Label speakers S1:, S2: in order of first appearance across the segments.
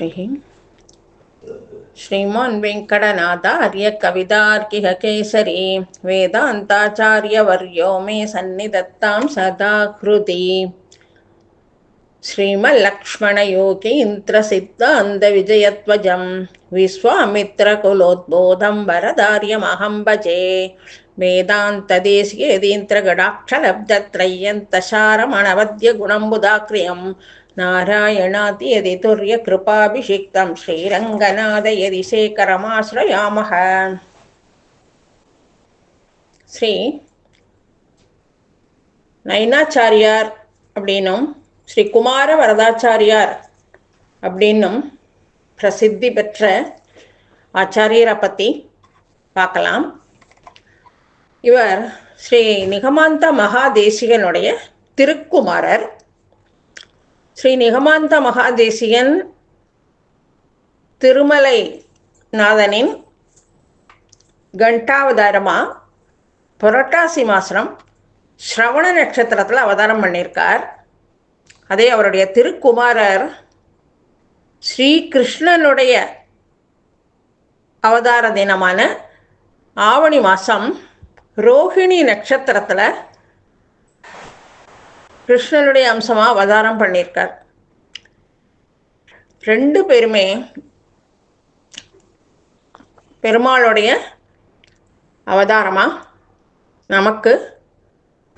S1: श्रीः श्रीमान् वेङ्कटनाथार्य कवितार्किह केसरी वेदान्ताचार्यवर्यो मे सन्निधत्तां सदा हृदि श्रीमल्लक्ष्मणयोगीन्द्रसिद्धान्तविजयध्वजं विश्वामित्रकुलोद्बोधं वरदार्यमहं भजे நாராயணாதி எதி துரிய கிருபாபிஷிக்தம் ஸ்ரீரங்கநாத எதி சேகரமாசிரயாமக ஸ்ரீ நயனாச்சாரியார் அப்படின்னும் ஸ்ரீ குமார வரதாச்சாரியார் அப்படின்னும் பிரசித்தி பெற்ற ஆச்சாரியரை பற்றி பார்க்கலாம். இவர் ஸ்ரீ நிகமாந்த மகாதேசிகனுடைய திருக்குமாரர். ஸ்ரீ நிகமாந்த மகாதேசியன் திருமலை நாதனின் கண்டாவதாரமா புரட்டாசி மாசம் ஸ்ரவண நட்சத்திரத்தில் அவதாரம் பண்ணியிருக்கார். அதே அவருடைய திருக்குமாரர் ஸ்ரீகிருஷ்ணனுடைய அவதார தினமான ஆவணி மாதம் ரோஹிணி நட்சத்திரத்தில் கிருஷ்ணனுடைய அம்சமாக அவதாரம் பண்ணியிருக்கார். ரெண்டு பேருமே பெருமாளுடைய அவதாரமாக நமக்கு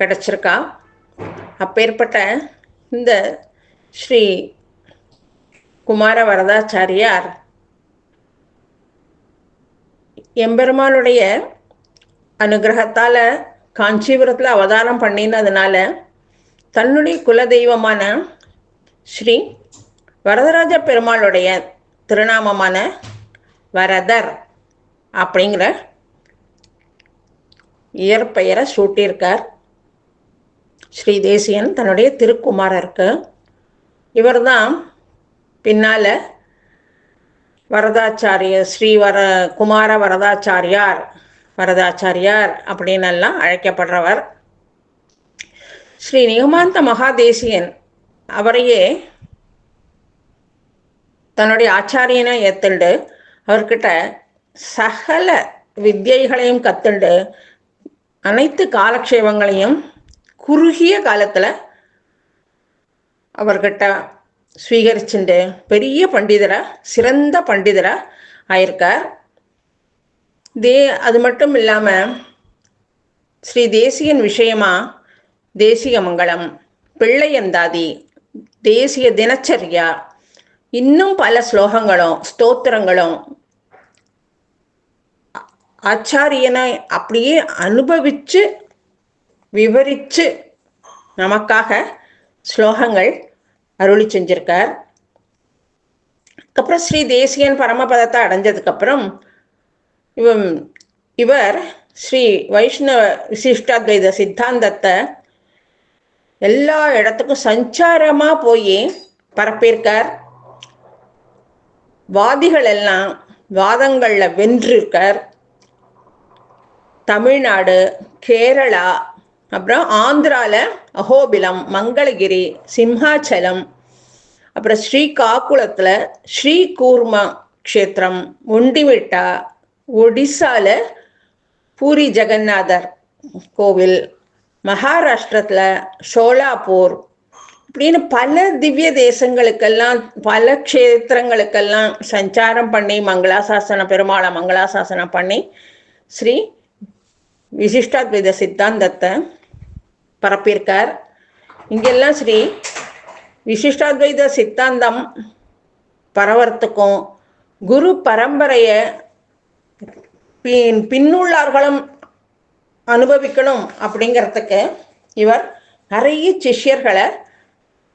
S1: கிடைச்சிருக்கா. அப்பேற்பட்ட இந்த ஸ்ரீ குமார வரதாச்சாரியார் எம்பெருமானுடைய அனுகிரகத்தால் காஞ்சிபுரத்தில் அவதாரம் பண்ணினதுனால தன்னுடைய குலதெய்வமான ஸ்ரீ வரதராஜ பெருமாளுடைய திருநாமமான வரதர் அப்படிங்கிற இயற்பெயரை சூட்டியிருக்கார். ஸ்ரீ தேசியன் தன்னுடைய திருக்குமாரருக்கு. இவர் தான் பின்னால் வரதாச்சாரிய ஸ்ரீ வர குமார வரதாச்சாரியார் வரதாச்சாரியார் அப்படின்னு எல்லாம் அழைக்கப்படுறவர். ஸ்ரீ நிகமாந்த மகாதேசியன் அவரையே தன்னுடைய ஆச்சாரியனை ஏத்துண்டு அவர்கிட்ட சகல வித்தியைகளையும் கத்துண்டு அனைத்து காலக்ஷேபங்களையும் குறுகிய காலத்தில் அவர்கிட்ட ஸ்வீகரிச்சுண்டு பெரிய பண்டிதரை சிறந்த பண்டிதராக ஆயிருக்கார். தே அது மட்டும் இல்லாமல் ஸ்ரீ தேசியன் விஷயமா தேசியமங்கலம் பிள்ளையந்தாதி தேசிய தினச்சரியா இன்னும் பல ஸ்லோகங்களும் ஸ்தோத்திரங்களும் ஆச்சாரியனை அப்படியே அனுபவித்து விவரித்து நமக்காக ஸ்லோகங்கள் அருளி செஞ்சிருக்கார். அதுக்கப்புறம் ஸ்ரீ தேசியன் பரமபதத்தை அடைஞ்சதுக்கப்புறம் இவன் இவர் ஸ்ரீ வைஷ்ணவ விசிஷ்டாத்வைத சித்தாந்தத்தை எல்லா இடத்துக்கும் சஞ்சாரமாக போய் பரப்பியிருக்கார். வாதிகள் எல்லாம் வாதங்களில் வென்றிருக்கார். தமிழ்நாடு கேரளா அப்புறம் ஆந்திராவில் அஹோபிலம் மங்களகிரி சிம்ஹாச்சலம் அப்புறம் ஸ்ரீகாக்குளத்தில் ஸ்ரீ கூர்மா க்ஷேத்திரம் ஒண்டிமிட்டா ஒடிசால பூரி ஜெகநாதர் கோவில் மகாராஷ்டிரத்தில் ஷோலாப்பூர் இப்படின்னு பல திவ்ய தேசங்களுக்கெல்லாம் பல க்ஷேத்திரங்களுக்கெல்லாம் சஞ்சாரம் பண்ணி மங்களாசாசன பெருமாளை மங்களாசாசனம் பண்ணி ஸ்ரீ விசிஷ்டாத்வைத சித்தாந்தத்தை பரப்பியிருக்கார். இங்கெல்லாம் ஸ்ரீ விசிஷ்டாத்வைத சித்தாந்தம் பரவறத்துக்கும் குரு பரம்பரையை பின் பின்னுள்ளார்களும் அனுபவிக்கணும் அப்படிங்கிறதுக்கு இவர் நிறைய சிஷ்யர்களை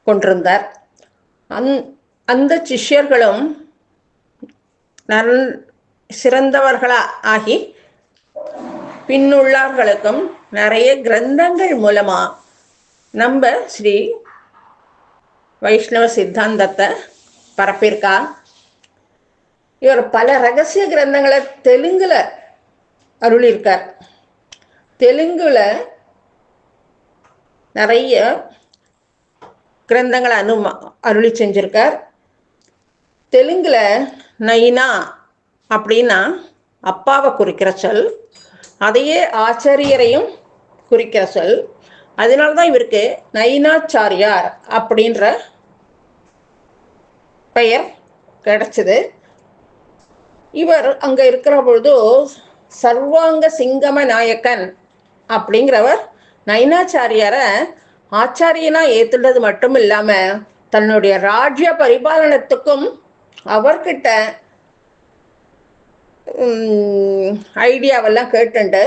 S1: கொண்டிருந்தார். அந் அந்த சிஷ்யர்களும் நன் சிறந்தவர்களா ஆகி பின்னுள்ளார்களுக்கும் நிறைய கிரந்தங்கள் மூலமா நம்ம ஸ்ரீ வைஷ்ணவ சித்தாந்தத்தை பரப்பியிருக்கா. இவர் பல ரகசிய கிரந்தங்களை தெலுங்குல அருளியிருக்கார். தெலுங்குல நிறைய கிரந்தங்களை அனும அருளி செஞ்சிருக்கார். தெலுங்குல நைனா அப்படின்னா அப்பாவை குறிக்கிற சொல் அதையே ஆச்சாரியரையும் குறிக்கிற சொல். அதனால தான் இவருக்கு நைனாச்சாரியார் அப்படின்ற பெயர் கிடைச்சது. இவர் அங்கே இருக்கிற பொழுது சர்வாங்க சிங்கம நாயக்கன் அப்படிங்கிறவர் நைனாச்சாரியாரை ஆச்சாரியனா ஏத்துள்ளது மட்டும் இல்லாம தன்னுடைய ராஜ்ய பரிபாலனத்துக்கும் அவர்கிட்ட ஐடியாவெல்லாம் கேட்டுண்டு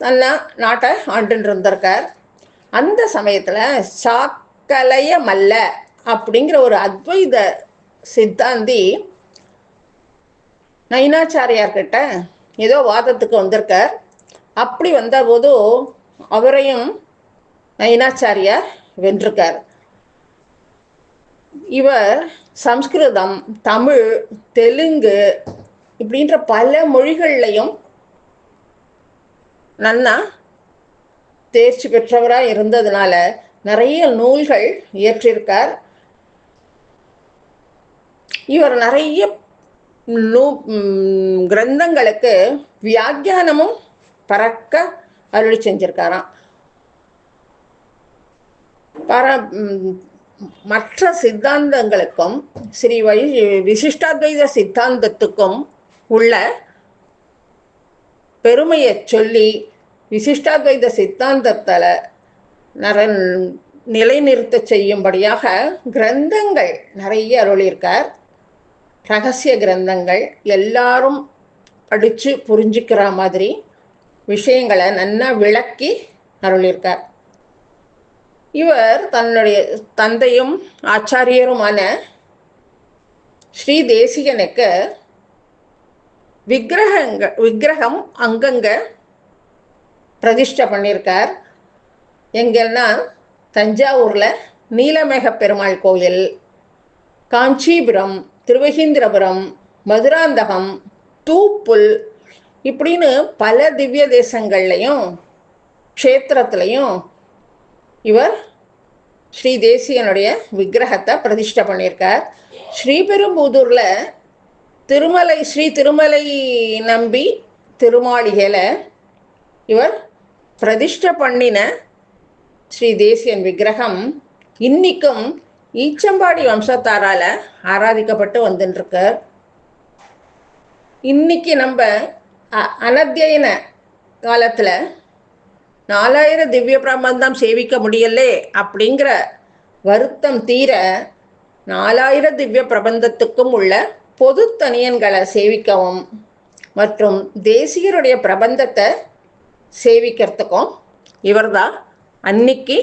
S1: நல்லா நாட்டை ஆண்டுன்னு இருந்திருக்கார். அந்த சமயத்தில் சாக்கலைய மல்ல அப்படிங்கிற ஒரு அத்வைத சித்தாந்தி நயினாச்சாரியார்கிட்ட ஏதோ வாதத்துக்கு வந்திருக்கார். அப்படி வந்தபோது அவரையும் நயினாச்சாரியார் வென்றிருக்கார். இவர் சம்ஸ்கிருதம் தமிழ் தெலுங்கு இப்படின்ற பல மொழிகள்லையும் நன்னா தேர்ச்சி பெற்றவராக இருந்ததுனால நிறைய நூல்கள் இயற்றிருக்கார். இவர் நிறைய நூ கிரந்தங்களுக்கு வியாக்கியானமும் பறக்க அருளி செஞ்சிருக்காராம். பர மற்ற சித்தாந்தங்களுக்கும் ஸ்ரீ வை விசிஷ்டாத்வைத சித்தாந்தத்துக்கும் உள்ள பெருமையை சொல்லி விசிஷ்டாத்வைத சித்தாந்தத்தில் நிற நிலைநிறுத்த செய்யும்படியாக கிரந்தங்கள் நிறைய அருளியிருக்கார். ரகசிய கிரந்தங்கள் எல்லாரும் படித்து புரிஞ்சுக்கிற மாதிரி விஷயங்களை நன்னா விளக்கி அருளியிருக்கார். இவர் தன்னுடைய தந்தையும் ஆச்சாரியருமான ஸ்ரீ தேசிகனுக்கு விக்கிரகங்க விக்கிரகம் அங்கங்க பிரதிஷ்டை பண்ணியிருக்கார். எங்கன்னா தஞ்சாவூரில் நீலமேக பெருமாள் கோயில் காஞ்சிபுரம் திருவகீந்திரபுரம் மதுராந்தகம் தூப்புல் இப்படின்னு பல திவ்ய தேசங்கள்லையும் க்ஷேத்திரத்துலையும் இவர் ஸ்ரீ தேசியனுடைய விக்கிரகத்தை பிரதிஷ்டை பண்ணியிருக்கார். ஸ்ரீபெரும்புதூரில் திருமலை ஸ்ரீ திருமலை நம்பி திருமாளிகையில் இவர் பிரதிஷ்டை பண்ணின ஸ்ரீ தேசியன் விக்கிரகம் இன்னிக்கும் ஈச்சம்பாடி வம்சத்தாரால ஆராதிக்கப்பட்டு வந்துட்டுருக்கு இன்னைக்கு நம்ம அனத்தியன காலத்தில் நாலாயிரம் திவ்ய பிரபந்தம் சேவிக்க முடியலே அப்படிங்கிற வருத்தம் தீர நாலாயிரம் திவ்ய பிரபந்தத்துக்கும் உள்ள பொது தனியன்களை சேவிக்கவும் மற்றும் தேசியருடைய பிரபந்தத்தை சேவிக்கிறதுக்கும் இவர்தான் அன்னைக்கு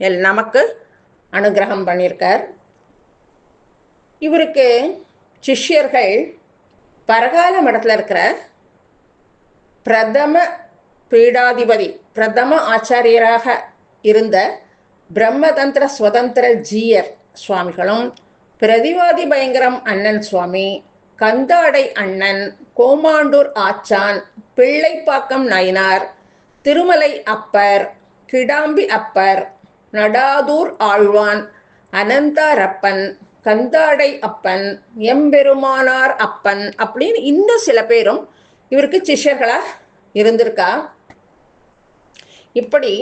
S1: எல் நமக்கு அனுகிரகம் பண்ணியிருக்கார் இவருக்கு சிஷ்யர்கள் பரகால மடத்தில் இருக்கிற பிரதம பீடாதிபதி பிரதம ஆச்சாரியராக இருந்த பிரம்மதந்திர சுதந்திர ஜீயர் சுவாமிகளும் பிரதிவாதி பயங்கரம் அண்ணன் சுவாமி கந்தாடை அண்ணன் கோமாண்டூர் ஆச்சான் பிள்ளைப்பாக்கம் நயினார் திருமலை அப்பர் கிடாம்பி அப்பர் நடாதூர் ஆழ்வான் அனந்தாரப்பன் கந்தாடை அப்பன் எம்பெருமானார் அப்பன் அப்படின்னு இன்னும் சில பேரும் இவருக்கு சிஷ்யர்களா இருந்திருக்கா? இப்படி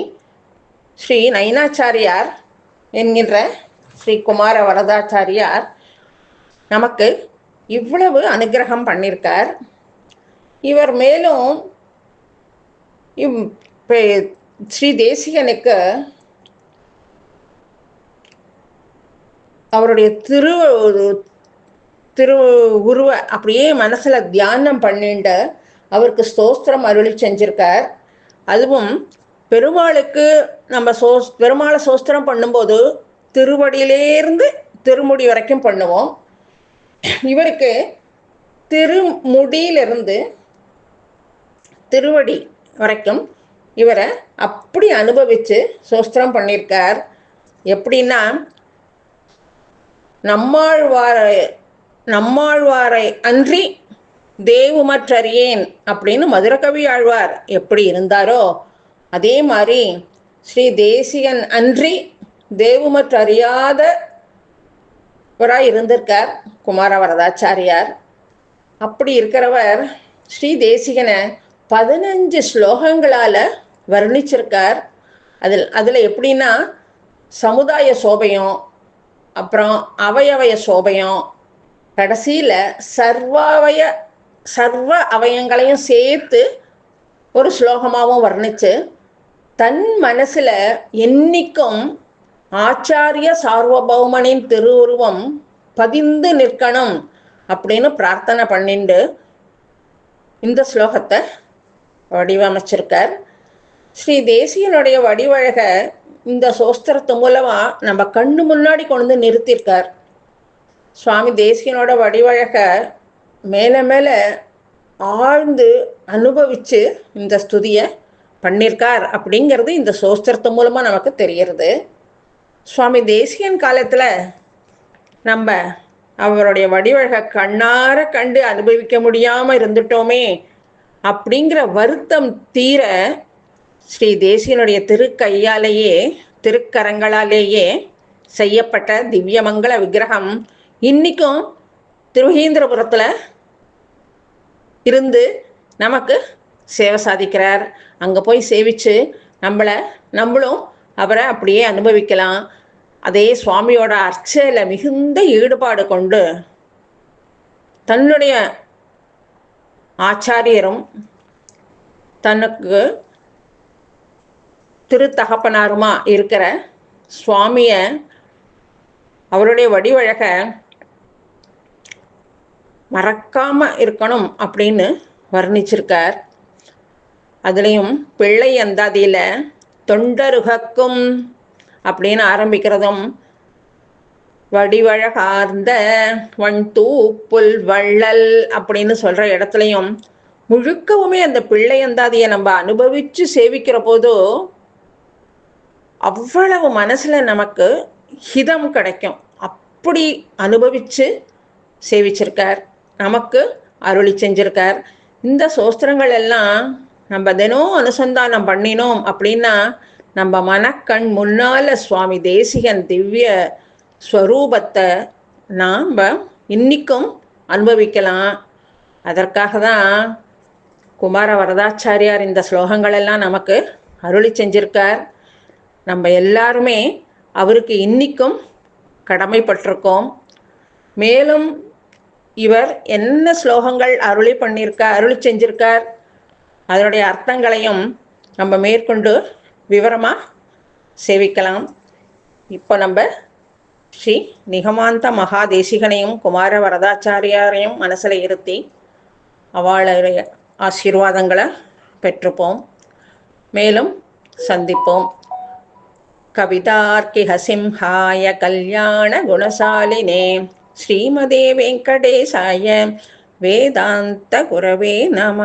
S1: ஸ்ரீ நயனாச்சாரியார் என்கின்ற ஸ்ரீ குமார வரதாச்சாரியார் நமக்கு இவ்வளவு அனுகிரகம் பண்ணியிருக்கார் இவர் மேலும் இவ் பெ- ஸ்ரீ தேசிகனுக்கு அவருடைய திரு திரு உருவ அப்படியே மனசுல தியானம் பண்ணிட்டு அவருக்கு ஸ்தோஸ்திரம் அருளி செஞ்சிருக்கார். அதுவும் பெருமாளுக்கு நம்ம சோஸ் பெருமாளை சோஸ்திரம் பண்ணும்போது திருவடியிலேருந்து திருமுடி வரைக்கும் பண்ணுவோம். இவருக்கு திருமுடியிலிருந்து திருவடி வரைக்கும் இவரை அப்படி அனுபவித்து சோஸ்திரம் பண்ணியிருக்கார் எப்படின்னா நம்மாழ்வாரை நம்மாழ்வாரை அன்றி தேவுமற்றறியேன் அப்படின்னு மதுரகவி ஆழ்வார் எப்படி இருந்தாரோ அதே மாதிரி ஸ்ரீ தேசிகன் அன்றி தேவுமற்றறியாத இவராக இருந்திருக்கார் குமார வரதாச்சாரியார் அப்படி இருக்கிறவர் ஸ்ரீ தேசிகனை பதினஞ்சு ஸ்லோகங்களால் வர்ணிச்சிருக்கார். அதில் அதில் எப்படின்னா சமுதாய சோபையும் அப்புறம் அவயவய சோபையும் கடைசியில் சர்வாவய சர்வ அவயங்களையும் சேர்த்து ஒரு ஸ்லோகமாகவும் வர்ணித்து தன் மனசில் என்னைக்கும் ஆச்சாரிய சார்வபௌமனின் திருவுருவம் பதிந்து நிற்கணும் அப்படின்னு பிரார்த்தனை பண்ணிண்டு இந்த ஸ்லோகத்தை வடிவமைச்சிருக்கார். ஸ்ரீ தேசியனுடைய வடிவழக இந்த சோஸ்திரத்து மூலமா நம்ம கண்ணு முன்னாடி கொண்டு வந்து நிறுத்தியிருக்கார். சுவாமி தேசியனோட வடிவழக மேலே மேலே ஆழ்ந்து அனுபவிச்சு இந்த ஸ்துதியை பண்ணியிருக்கார் அப்படிங்கிறது இந்த சோஸ்திரத்து மூலமாக நமக்கு தெரியறது சுவாமி தேசியன் காலத்தில் நம்ம அவருடைய வடிவழக கண்ணார கண்டு அனுபவிக்க முடியாமல் இருந்துட்டோமே அப்படிங்கிற வருத்தம் தீர ஸ்ரீ தேசியனுடைய திருக்கையாலேயே திருக்கரங்களாலேயே செய்யப்பட்ட திவ்யமங்கள விக்கிரகம் இன்றைக்கும் திருவகீந்திரபுரத்தில் இருந்து நமக்கு சேவை சாதிக்கிறார். அங்கே போய் சேவித்து நம்மளை நம்மளும் அவரை அப்படியே அனுபவிக்கலாம். அதே சுவாமியோட அர்ச்சையில் மிகுந்த ஈடுபாடு கொண்டு தன்னுடைய ஆச்சாரியரும் தனக்கு திருத்தகப்பனாருமா இருக்கிற சுவாமியை அவருடைய வடிவழக மறக்காம இருக்கணும் அப்படின்னு வர்ணிச்சிருக்கார். அதுலேயும் பிள்ளை அந்தாதியில் தொண்டருகக்கும் அப்படின்னு ஆரம்பிக்கிறதும் வடிவழகார்ந்த வன் தூப்புல் வள்ளல் அப்படின்னு சொல்கிற இடத்துலையும் முழுக்கவுமே அந்த பிள்ளை அந்தாதியை நம்ம அனுபவித்து சேவிக்கிற போதோ அவ்வளவு மனசில் நமக்கு ஹிதம் கிடைக்கும். அப்படி அனுபவித்து சேவிச்சிருக்கார். நமக்கு அருளி செஞ்சிருக்கார். இந்த சோஸ்திரங்கள் எல்லாம் நம்ம தினம் அனுசந்தானம் பண்ணினோம் அப்படின்னா நம்ம மனக்கண் முன்னால சுவாமி தேசிகன் திவ்ய ஸ்வரூபத்தை நாம் இன்னிக்கும் அனுபவிக்கலாம். அதற்காக தான் குமார வரதாச்சாரியார் இந்த ஸ்லோகங்கள் எல்லாம் நமக்கு அருளி செஞ்சிருக்கார். நம்ம எல்லாருமே அவருக்கு இன்னிக்கும் கடமைப்பட்டிருக்கோம். மேலும் இவர் என்ன ஸ்லோகங்கள் அருளி பண்ணியிருக்கார் அருளி செஞ்சிருக்கார் அதனுடைய அர்த்தங்களையும் நம்ம மேற்கொண்டு விவரமாக சேவிக்கலாம். இப்போ நம்ம ஸ்ரீ நிகமாந்த மகாதேசிகனையும் குமார வரதாச்சாரியாரையும் மனசில் இருத்தி அவளுடைய ஆசீர்வாதங்களை பெற்றுப்போம். மேலும் சந்திப்போம். கவிதார்க்கிஹசிம்ஹாய கல்யாண குணசாலினே. శ్రీమదే వెంకటేశాయ వేదాంత గురవే నమ